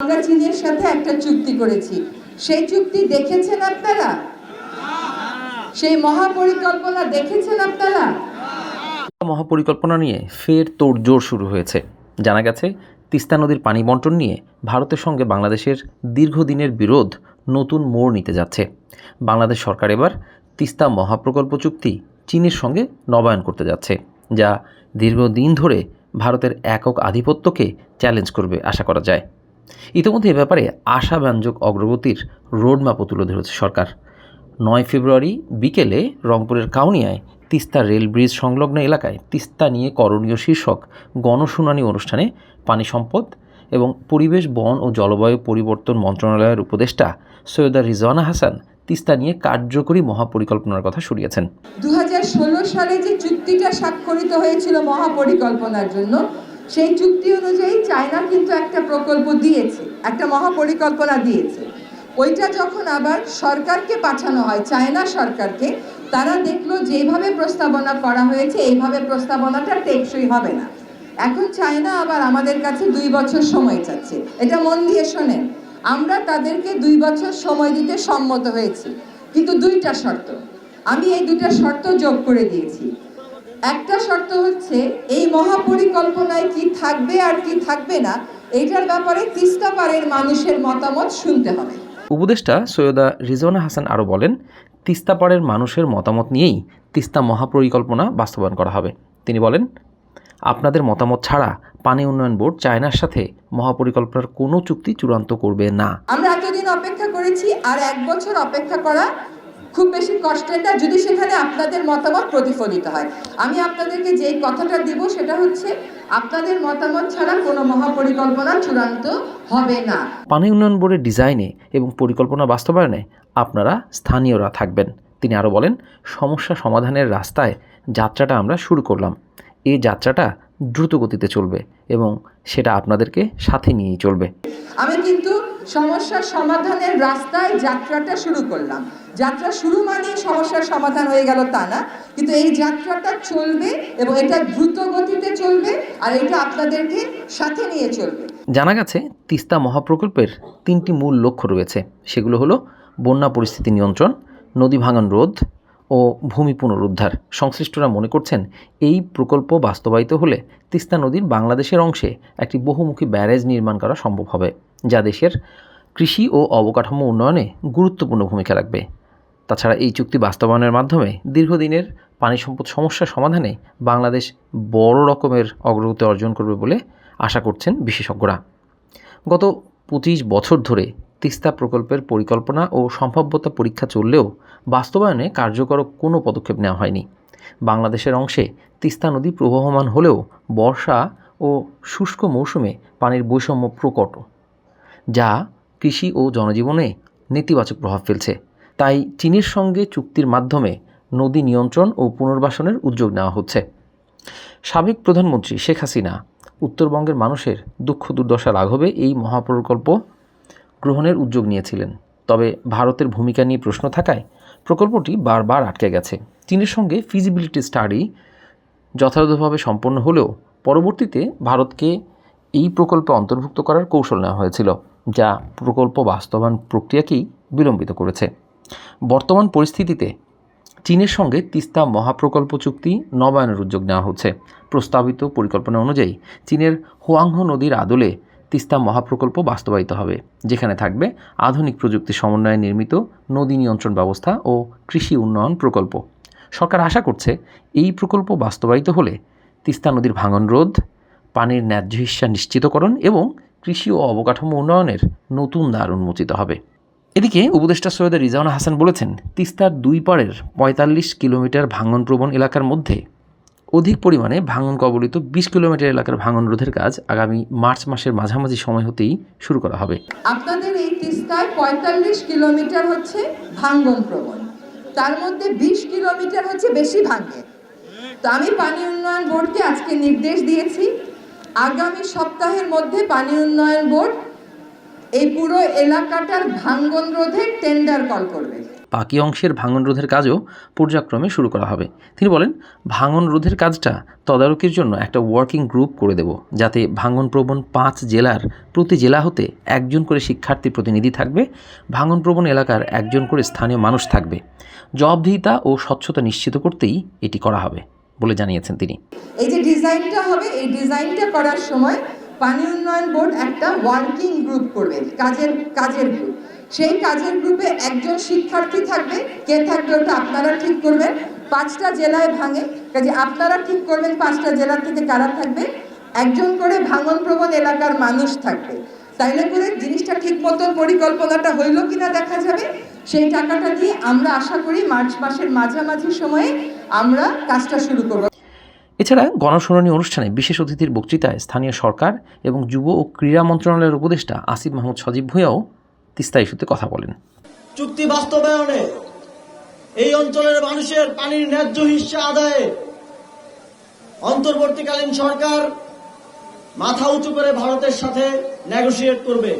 আমরা চীনের সাথে একটা চুক্তি করেছি। সেই চুক্তি দেখেছেন আপনারা? সেই মহাপরিকল্পনা দেখেছেন আপনারা? মহাপরিকল্পনা নিয়ে ফের তোড়জোড় শুরু হয়েছে। জানা গেছে, তিস্তা নদীর পানি বন্টন নিয়ে ভারতের সঙ্গে বাংলাদেশের দীর্ঘদিনের বিরোধ নতুন মোড় নিতে যাচ্ছে। বাংলাদেশ সরকার এবার তিস্তা মহাপ্রকল্প চুক্তি চীনের সঙ্গে নবায়ন করতে যাচ্ছে, যা দীর্ঘদিন ধরে ভারতের একক আধিপত্যকে চ্যালেঞ্জ করবে আশা করা যায়। ইতিমধ্যে এ ব্যাপারে আশাব্যঞ্জক অগ্রগতির রোডম্যাপও তুলে ধরেছে সরকার। নয় ফেব্রুয়ারি বিকেলে রংপুরের কাউনিয়ায় তিস্তা রেল ব্রিজ সংলগ্ন এলাকায় তিস্তা নিয়ে করণীয় শীর্ষক গণশুনানি অনুষ্ঠানে পানি সম্পদ এবং পরিবেশ, বন ও জলবায়ু পরিবর্তন মন্ত্রণালয়ের উপদেষ্টা সৈয়দা রিজওয়ানা হাসান তিস্তা নিয়ে কার্যকরী মহাপরিকল্পনার কথা শুনিয়েছেন। দু হাজার ষোলো সালে যে চুক্তিটা স্বাক্ষরিত হয়েছিল মহাপরিকল্পনার জন্য সেই চুক্তি অনুযায়ী চায়না কিন্তু একটা প্রকল্প দিয়েছে, একটা মহাপরিকল্পনা দিয়েছে। ওইটা যখন আবার সরকারকে পাঠানো হয়, চায়না সরকারকে, তারা দেখল যেভাবে প্রস্তাবনা করা হয়েছে, এইভাবে প্রস্তাবনাটা টেকসই হবে না। এখন চায়না আবার আমাদের কাছে দুই বছর সময় চাচ্ছে। এটা মন দিয়ে শোনেন, আমরা তাদেরকে দুই বছর সময় দিতে সম্মত হয়েছি। কিন্তু দুইটা শর্ত, আমি এই দুইটা শর্ত যোগ করে দিয়েছি। একটা শর্ত হচ্ছে এই মহাপরিকল্পনায় কি থাকবে আর কি থাকবে না এইটার ব্যাপারে তিস্তা পাড়ের মানুষের মতামত শুনতে হবে। উপদেষ্টা সৈয়দা রিজওয়ানা হাসান আরও বলেন তিস্তা পাড়ের মানুষের মতামত নিয়েই তিস্তা মহাপরিকল্পনা বাস্তবায়ন করা হবে। তিনি বলেন আপনাদের মতামত ছাড়া পানি উন্নয়ন বোর্ড চায়নার সাথে মহাপরিকল্পনার কোনো চুক্তি চূড়ান্ত করবে না। আমরা এতদিন অপেক্ষা করেছি আর এক বছর অপেক্ষা করা খুব বেশি কষ্টের না যদি সেখানে আপনাদের মতামত প্রতিফলিত হয়। আমি আপনাদেরকে যেই কথাটা দিব সেটা হচ্ছে আপনাদের মতামত ছাড়া কোনো মহাপরিকল্পনা চূড়ান্ত হবে না। পানি উন্নয়ন বোর্ডের ডিজাইনে এবং পরিকল্পনা বাস্তবায়নে আপনারা স্থানীয়রা থাকবেন। তিনি আরও বলেন সমস্যা সমাধানের রাস্তায় যাত্রাটা আমরা শুরু করলাম। এই যাত্রাটা দ্রুত গতিতে চলবে এবং সেটা আপনাদেরকে সাথে নিয়েই চলবে। আমি কিন্তু সমস্যার সমাধানের রাস্তায় যাত্রাটা শুরু করলাম। যাত্রা শুরু মানেই সমস্যার সমাধান হয়ে গেল তা না। কিন্তু এই যাত্রাটা চলবে এবং এটা দ্রুত গতিতে চলবে আর এটা আপনাদেরকে সাথে নিয়ে চলবে। জানা গেছে, তিস্তা মহাপ্রকল্পের তিনটি মূল লক্ষ্য রয়েছে। সেগুলো হলো বন্যা পরিস্থিতি নিয়ন্ত্রণ, নদী ভাঙন রোধ ও ভূমি পুনরুদ্ধার। সংশ্লিষ্টরা মনে করছেন, এই প্রকল্প বাস্তবায়িত হলে তিস্তা নদীর বাংলাদেশের অংশে একটি বহুমুখী ব্যারেজ নির্মাণ করা সম্ভব হবে। যা দেশের কৃষি ও অবকাঠামো উন্নয়নে গুরুত্বপূর্ণ ভূমিকা রাখবে। তাছাড়া এই চুক্তি বাস্তবায়নের মাধ্যমে দীর্ঘদিনের পানি সম্পদ সমস্যার সমাধানে বাংলাদেশ বড় রকমের অগ্রগতি অর্জন করবে বলে আশা করছেন বিশেষজ্ঞরা। গত পঁচিশ বছর ধরে তিস্তা প্রকল্পের পরিকল্পনা ও সম্ভাব্যতা পরীক্ষা চললেও বাস্তবায়নে কার্যকর কোনো পদক্ষেপ নেওয়া হয়নি। বাংলাদেশের অংশে তিস্তা নদী প্রবহমান হলেও বর্ষা ও শুষ্ক মৌসুমে পানির বৈষম্য প্রকট। যা কৃষি ও জনজীবনে নেতিবাচক প্রভাব ফেলছে। তাই চীনের সঙ্গে চুক্তির মাধ্যমে নদী নিয়ন্ত্রণ ও পুনর্বাসনের উদ্যোগ নেওয়া হচ্ছে। সাবেক প্রধানমন্ত্রী শেখ হাসিনা উত্তরবঙ্গের মানুষের দুঃখ দুর্দশা লাঘবে এই মহাপ্রকল্প গ্রহণের উদ্যোগ নিয়েছিলেন। তবে ভারতের ভূমিকা নিয়ে প্রশ্ন থাকায় প্রকল্পটি বারবার আটকে গেছে। চীনের সঙ্গে ফিজিবিলিটি স্টাডি যথাযথভাবে সম্পন্ন হলেও পরবর্তীতে ভারতকে এই প্রকল্পে অন্তর্ভুক্ত করার কৌশল নেওয়া হয়েছিল। যা প্রকল্প বাস্তবায়ন প্রক্রিয়াকেই বিলম্বিত করেছে। বর্তমান পরিস্থিতিতে চীনের সঙ্গে তিস্তা মহাপ্রকল্প চুক্তি নবায়নের উদ্যোগ নেওয়া হচ্ছে। প্রস্তাবিত পরিকল্পনা অনুযায়ী চীনের হোয়াংহো নদীর আদলে তিস্তা মহাপ্রকল্প বাস্তবায়িত হবে, যেখানে থাকবে আধুনিক প্রযুক্তি সমন্বয়ে নির্মিত নদী নিয়ন্ত্রণ ব্যবস্থা ও কৃষি উন্নয়ন প্রকল্প। সরকার আশা করছে এই প্রকল্প বাস্তবায়িত হলে তিস্তা নদীর ভাঙন রোধ, পানির ন্যায্য হিস্সা নিশ্চিতকরণ এবং কৃষি ও অবকাঠামো উন্নয়নের নতুন দ্বার উন্মোচিত হবে। এদিকে উপদেষ্টা সৈয়দ রিজাউনা হাসান বলেছেন, তিস্তার দুই পাড়ের পঁয়তাল্লিশ কিলোমিটার ভাঙন প্রবণ এলাকার মধ্যে অধিক পরিমাণে ভাঙন কবলিত বিশ কিলোমিটার এলাকার ভাঙন রোধের কাজ আগামী মার্চ মাসের মাঝামাঝি সময় হতেই শুরু করা হবে। আপনাদের এই তিস্তায় পঁয়তাল্লিশ কিলোমিটার হচ্ছে ভাঙ্গন প্রবণ তার মধ্যে বিশ কিলোমিটার হচ্ছে বেশি ভাঙ্গে তো আমি পানি উন্নয়ন বোর্ডকে আজকে নির্দেশ দিয়েছি আগামী সপ্তাহের মধ্যে পানি উন্নয়ন বোর্ড এই পুরো এলাকাটার ভাঙ্গন রোধে টেন্ডার কল করবে। বাকি অংশের ভাঙন রোধের কাজও পর্যায়ক্রমে শুরু করা হবে। তিনি বলেন ভাঙন রোধের কাজটা তদারকির জন্য একটা ওয়ার্কিং গ্রুপ করে দেব, যাতে ভাঙন প্রবণ পাঁচ জেলার প্রতি জেলা হতে একজন করে শিক্ষার্থী প্রতিনিধি থাকবে ভাঙন প্রবণ এলাকার একজন করে স্থানীয় মানুষ থাকবে। জবাবদিহিতা ও স্বচ্ছতা নিশ্চিত করতেই এটি করা হবে। বলে জানিয়েছেন তিনি। এই যে ডিজাইনটা হবে, এই ডিজাইনটা করার সময় পানি উন্নয়ন বোর্ড একটা ওয়ার্কিং গ্রুপ করবে, কাজের কাজের গ্রুপ সেই কাজের গ্রুপে একজন শিক্ষার্থী থাকবে, কে থাকবে ওটা আপনারা ঠিক করবেন, পাঁচটা জেলায় ভাঙে, কাজে আপনারা ঠিক করবেন পাঁচটা জেলা থেকে কারা থাকবে? একজন করে ভাঙন প্রবণ এলাকার মানুষ থাকবে। তাইলে করে জিনিসটা ঠিক মতন পরিকল্পনাটা হইল কিনা দেখা যাবে, সেই টাকাটা দিয়ে আমরা আশা করি মার্চ মাসের মাঝামাঝি সময়ে আমরা কাজটা শুরু করব। এছাড়া গণশুনানি অনুষ্ঠানে বিশেষ অতিথির বক্তৃতায় স্থানীয় সরকার এবং যুব ও ক্রীড়া মন্ত্রণালয়ের উপদেষ্টা আসিফ মাহমুদ সজীব ভূঁইয়াও তিস্তা ইস্যুতে কথা বলেন। চুক্তি বাস্তবায়নে এই অঞ্চলের মানুষের পানির ন্যায্য হিস্সা আদায়ে অন্তর্বর্তীকালীন সরকার মাথা উঁচু করে ভারতের সাথে নেগোশিয়েট করবে।